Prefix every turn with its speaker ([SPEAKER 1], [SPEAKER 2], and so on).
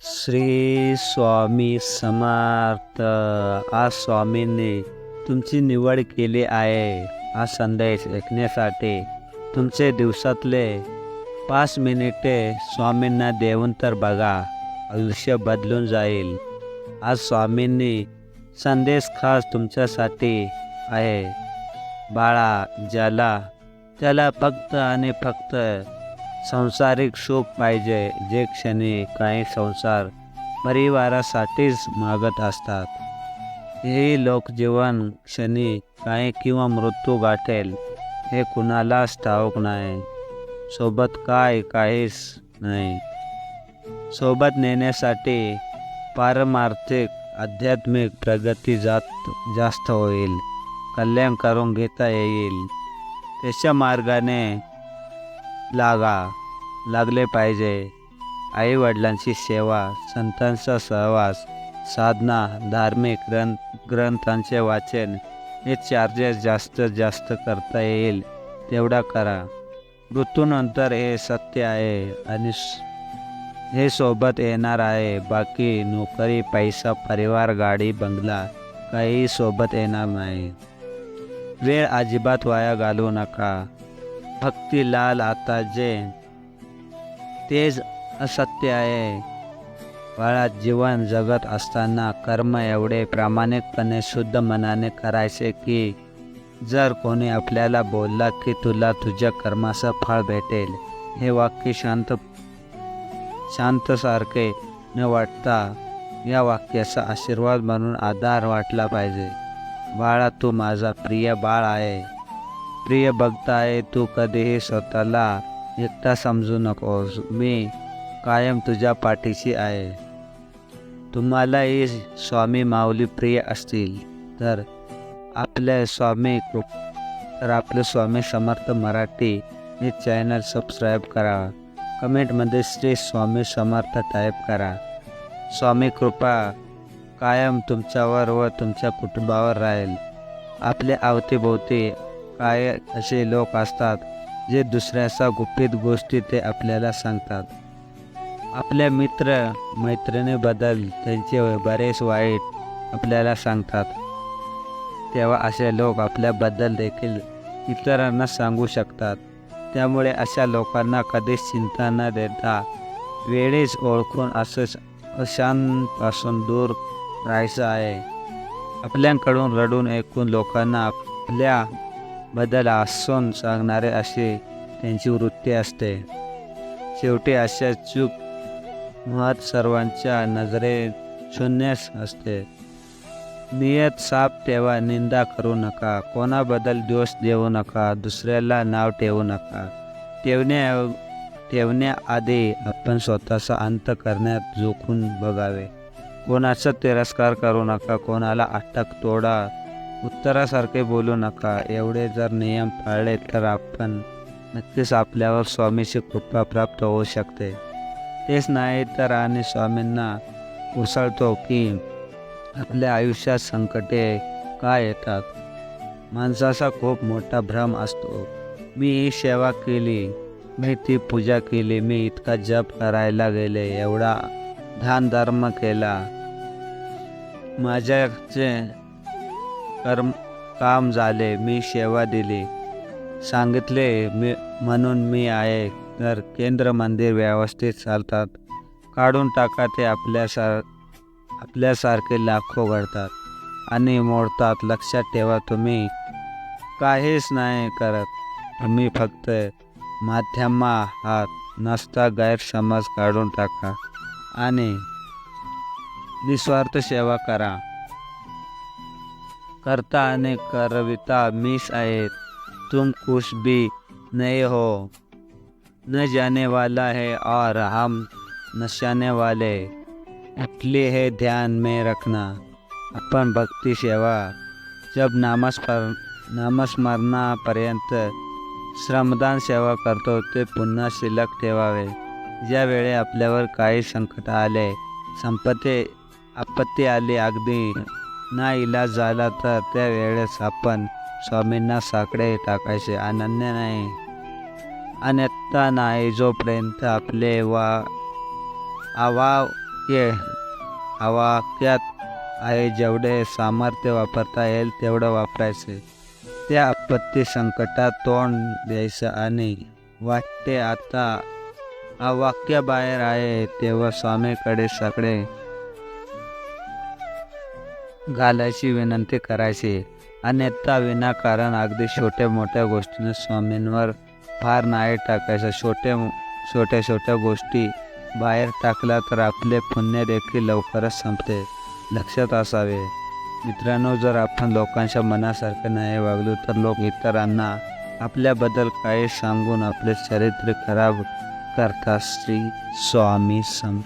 [SPEAKER 1] श्री स्वामी समर्थ. आज स्वामींनी तुमची निवड केली आहे हा संदेश ऐकण्यासाठी. तुमचे दिवसातले पाच मिनिटे स्वामींना देऊन तर बघा आयुष्य बदलून जाईल. आज स्वामींनी संदेश खास तुमच्यासाठी आहे. बाळा ज्याला त्याला फक्त आणि फक्त संसारिक सुख पाहिजे. जे क्षणी काही संसार परिवारासाठीच मागत असतात. हे लोकजीवन क्षणी काही किंवा मृत्यू गाठेल. हे कुणालाच ठाऊक नाही. सोबत काय काहीच नाही. सोबत नेण्यासाठी पारमार्थिक आध्यात्मिक प्रगती जात जास्त होईल. कल्याण करून घेता येईल. त्याच्या मार्गाने लागा लागले पाहिजे. आईवडिलांची सेवा संतांचा सहवास साधना धार्मिक ग्रंथ ग्रंथांचे वाचन हे चार्जेस जास्तीत जास्त करता येईल. तेवढा करा. मृत्यूनंतर हे सत्य आहे आणि हे सोबत येणार आहे. बाकी नोकरी पैसा परिवार गाडी बंगला काही सोबत येणार नाही. वेळ अजिबात वाया घालवू नका. भक्तीलाल आता जैन तेच असत्य आहे। बाळात जीवन जगत असताना कर्म एवढे प्रामाणिकपणे शुद्ध मनाने करायचे की जर कोणी आपल्याला बोलला की तुला तुझ्या कर्माचं फळ भेटेल हे वाक्य शांत शांतसारखे न वाटता या वाक्याचा आशीर्वाद म्हणून आधार वाटला पाहिजे। बाळा तू माझा प्रिय बाळ आहे। प्रिय बघता आहे तू कधीही स्वतःला एकटा समजू नकोस. मी कायम तुझ्या पाठीशी आहे. तुम्हालाही स्वामी माऊली प्रिय असतील तर आपले स्वामी कृप तर आपले स्वामी समर्थ मराठी हे चॅनल सबस्क्राईब करा. कमेंटमध्ये श्री स्वामी समर्थ टाईप करा. स्वामी कृपा कायम तुमच्यावर व तुमच्या कुटुंबावर राहील. आपल्या अवतीभोवती काय असे लोक असतात जे दुसऱ्याच्या गुपित गोष्टी ते आपल्याला सांगतात. आपल्या मित्र मैत्रिणीबद्दल त्यांचे बरेच वाईट आपल्याला सांगतात. तेव्हा असे लोक आपल्याबद्दल देखील इतरांना सांगू शकतात. त्यामुळे अशा लोकांना कधीच चिंता न देता वेळेस ओळखून असं अशांपासून दूर राहायचं आहे. आपल्याकडून रडून ऐकून लोकांना आपल्या बद्दल हसून सांगणारे अशी त्यांची वृत्ती असते. शेवटी अशा चूक मुळात सर्वांच्या नजरे शून्यच असते. नियत साप ठेवा निंदा करू नका कोणाबद्दल दोष देऊ नका दुसऱ्याला नाव ठेवू नका. ठेवण्या ठेवण्याआधी आपण स्वतःचा अंत करण्यात जोखून बघावे. कोणाचा तिरस्कार करू नका कोणाला अटक तोडा उत्तरासारखे बोलू नका. एवढे जर नियम पाळले तर आपण नक्कीच आपल्यावर स्वामीची कृपा प्राप्त होऊ शकते. तेच नाही तर आणि स्वामींना उसळतो की आपल्या आयुष्यात संकटे का येतात? माणसाचा खूप मोठा भ्रम असतो. मी ही सेवा केली मी ती पूजा केली मी इतका जप करायला गेले एवढा ध्यान धर्म केला. माझ्याचे कर्म काम झाले मी सेवा दिली. सांगितले मी म्हणून मी आहे. तर केंद्र मंदिर व्यवस्थित चालतात. काढून टाका ते आपल्यासार आपल्यासारखे लाखो घडतात आणि मोडतात. लक्षात ठेवा तुम्ही काहीच नाही करत. तुम्ही फक्त माध्यमा आहात. नसता गैरसमज काढून टाका आणि निस्वार्थ सेवा करा. करता आणि करविता मिस आहेत तुम कुछ भी नहीं हो। न जाने वाला है और हम नशाने वाले। इसलिए है ध्यान में रखना। अपन भक्ति सेवा। जब नामस्मर नामस्मरणापर्यंत श्रमदान सेवा करतो, ते पुन्हा शिल्लक ठेवावे। ज्यावेळी आपल्यावर काही संकट आले, संपत्ती, आपत्ती आली अगदी ना इलाज झाला तर त्या वेळेस आपण स्वामींना साकडे टाकायचे अनन्य नाही. अन्यथा नाही जोपर्यंत आपले वा आवाक्य आवाक्यात आहे जेवढे सामर्थ्य वापरता येईल तेवढं वापरायचे. त्या आपत्ती संकटात तोंड द्यायचं आणि वाटते आता अवाक्य बाहेर आहे तेव्हा स्वामीकडे सगळे घालायची विनंती करायची. अन्यथा विनाकारण अगदी छोट्या मोठ्या गोष्टीने स्वामींवर फार नाही टाकायचं. छोट्या छोट्या छोट्या गोष्टी बाहेर टाकल्या तर आपले पुण्य देखील लवकरच संपते. लक्षात असावे. मित्रांनो जर आपण लोकांच्या मनासारखं नाही वागलो तर लोक इतरांना आपल्याबद्दल काही सांगून आपले चरित्र खराब करतात. श्री स्वामी सम